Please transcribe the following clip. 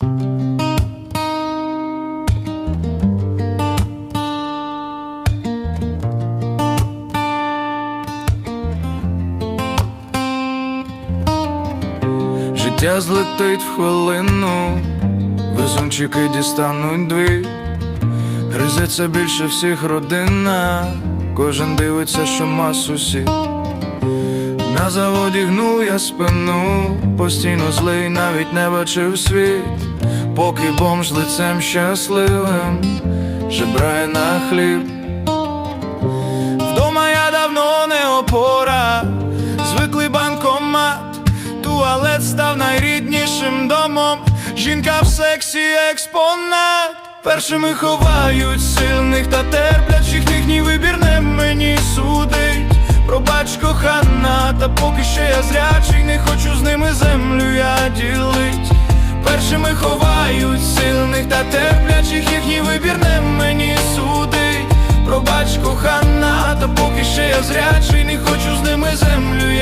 Життя злетить в хвилину, везунчики дістануть дві, гризеться більше всіх родина, кожен дивиться, що ма сусід. На заводі гну я спину, постійно злий, навіть не бачив світ, поки бомж лицем щасливим жебрає на хліб. Вдома я давно не опора, звиклий банкомат, туалет став найріднішим домом. Жінка в сексі експонат. Першими ховають сильних та терплячих, та поки ще я зрячий, не хочу з ними землю я ділить. Першими ховають сильних та терплячих, їхній вибір не мені судить. Пробач, кохана, та поки ще я зрячий, не хочу з ними землю я